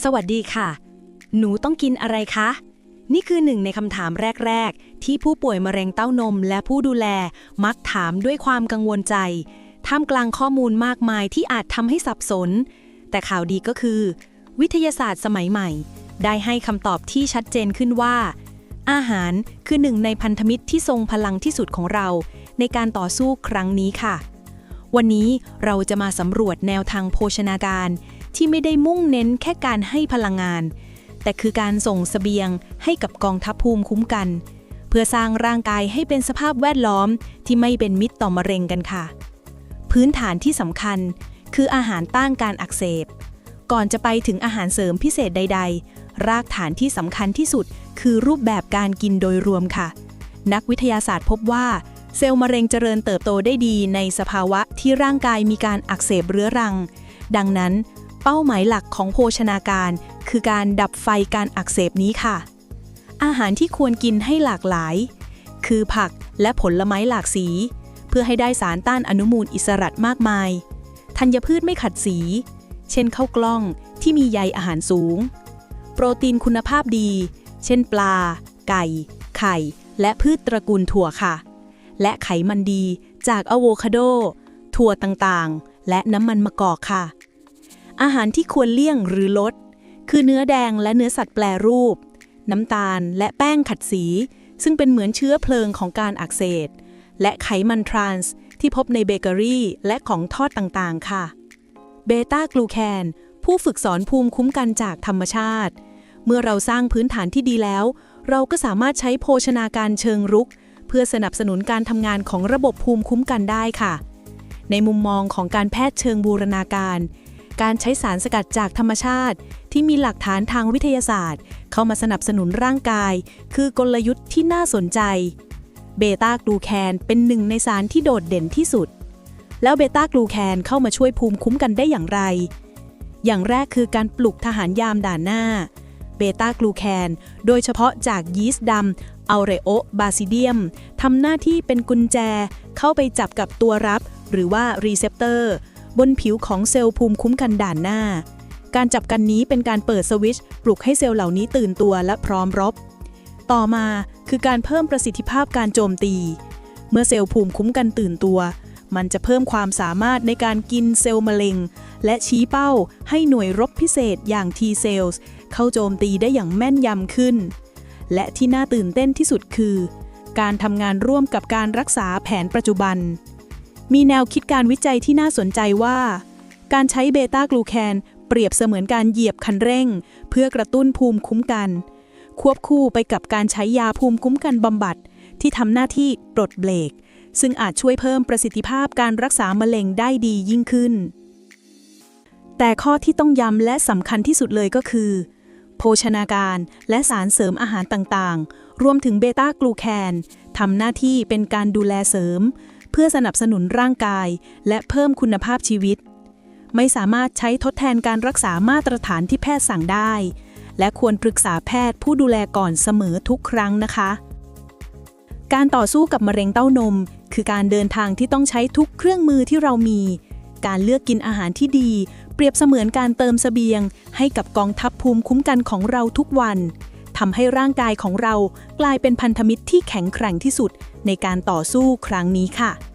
สวัสดีค่ะ หนูต้องกินอะไรคะ นี่คือหนึ่งในคำถามแรก ๆ ที่ผู้ป่วยมะเร็งเต้านมและผู้ดูแลมักถามด้วยความกังวลใจ ท่ามกลางข้อมูลมากมายที่อาจทำให้สับสน แต่ข่าวดีก็คือ วิทยาศาสตร์สมัยใหม่ ได้ให้คำตอบที่ชัดเจนขึ้นว่า อาหารคือหนึ่งในพันธมิตรที่ทรงพลังที่สุดของเรา ในการต่อสู้ครั้งนี้ค่ะ วันนี้เราจะมาสำรวจแนวทางโภชนาการ ที่ไม่ได้มุ่งเน้นแค่การให้พลังงาน แต่คือการส่งเสบียงให้กับกองทัพภูมิคุ้มกัน เพื่อสร้างร่างกายให้เป็นสภาพแวดล้อมที่ไม่เป็นมิตรต่อมะเร็งกันค่ะ พื้นฐานที่สำคัญ คืออาหารต้านการอักเสบ ก่อนจะไปถึงอาหารเสริมพิเศษใด ๆ รากฐานที่สำคัญที่สุด คือรูปแบบการกินโดยรวมค่ะ นักวิทยาศาสตร์พบว่าเซลล์มะเร็งเจริญเติบโตได้ดีในสภาวะที่ร่างกายมีการอักเสบเรื้อรัง ดังนั้น เป้าหมายหลักของโภชนาการ คือการดับไฟการอักเสบนี้ค่ะ อาหารที่ควรกินให้หลากหลาย คือผักและผลไม้หลากสี เพื่อให้ได้สารต้านอนุมูลอิสระมากมาย ธัญพืชไม่ขัดสี เช่นข้าวกล้องที่มีใยอาหารสูง โปรตีนคุณภาพดี เช่นปลา ไก่ ไข่ และพืชตระกูลถั่วค่ะ และไขมันดีจากอะโวคาโด ถั่วต่างๆ และน้ำมันมะกอกค่ะ อาหารที่ควรเลี่ยงหรือลด คือเนื้อแดงและเนื้อสัตว์แปรรูป น้ำตาลและแป้งขัดสี ซึ่งเป็นเหมือนเชื้อเพลิงของการอักเสบและไขมันทรานส์ที่พบในเบเกอรี่และของทอดต่างๆ ค่ะ เบต้ากลูแคนผู้ฝึกสอนภูมิคุ้มกันจากธรรมชาติ เมื่อเราสร้างพื้นฐานที่ดีแล้ว เราก็สามารถใช้โภชนาการเชิงรุก เพื่อสนับสนุนการทำงานของระบบภูมิคุ้มกันได้ค่ะ ในมุมมองของการแพทย์เชิงบูรณาการ การใช้สารสกัดจากธรรมชาติ ที่มีหลักฐานทางวิทยาศาสตร์ เข้ามาสนับสนุนร่างกาย คือกลยุทธ์ที่น่าสนใจ เบต้ากลูแคนเป็นหนึ่งในสารที่โดดเด่นที่สุด แล้วเบต้ากลูแคนเข้ามาช่วยภูมิคุ้มกันได้อย่างไร อย่างแรกคือการปลุกทหารยามด่านหน้า เบต้ากลูแคน โดยเฉพาะจากยีสต์ดำอัลเรโอบาซิเดียมทำหน้าที่เป็นกุญแจ เข้าไปจับกับตัวรับ หรือว่ารีเซพเตอร์ บนผิวของเซลล์ภูมิคุ้มกันด่านหน้า การจับกันนี้เป็นการเปิดสวิตช์ปลุกให้เซลล์เหล่านี้ตื่นตัวและพร้อมรบ ต่อมาคือการเพิ่มประสิทธิภาพการโจมตี เมื่อเซลล์ภูมิคุ้มกันตื่นตัว มันจะเพิ่มความสามารถในการกินเซลล์มะเร็ง และชี้เป้าให้หน่วยรบพิเศษอย่าง T cells เข้าโจมตีได้อย่างแม่นยำขึ้น และที่น่าตื่นเต้นที่สุดคือ การทำงานร่วมกับการรักษาแผนปัจจุบัน มีแนวคิดการวิจัยที่น่าสนใจว่า การใช้เบต้ากลูแคนเปรียบเสมือนการเหยียบคันเร่ง เพื่อกระตุ้นภูมิคุ้มกัน ควบคู่ไปกับการใช้ยาภูมิคุ้มกันบำบัด ที่ทำหน้าที่ปลดเบรกซึ่งอาจช่วยเพิ่มประสิทธิภาพการรักษามะเร็งได้ดียิ่งขึ้น แต่ข้อที่ต้องย้ำและสำคัญที่สุดเลยก็คือ โภชนาการและสารเสริมอาหารต่างๆ รวมถึงเบต้ากลูแคนทำหน้าที่เป็นการดูแลเสริม เพื่อสนับสนุนร่างกาย และเพิ่มคุณภาพชีวิต ไม่สามารถใช้ทดแทนการรักษามาตรฐานที่แพทย์สั่งได้ และควรปรึกษาแพทย์ผู้ดูแลก่อนเสมอทุกครั้งนะคะ การต่อสู้กับมะเร็งเต้านม คือการเดินทางที่ต้องใช้ทุกเครื่องมือที่เรามี การเลือกกินอาหารที่ดี เปรียบเสมือนการเติมสเสบียง ให้กับกองทัพภูมิคุ้มกันของเราทุกวันำให้ร่างกายของเรากลายเป็นพันธมิตรที่แข็งแกร่งที่สุดในการต่อสู้ครั้งนี้ค่ะ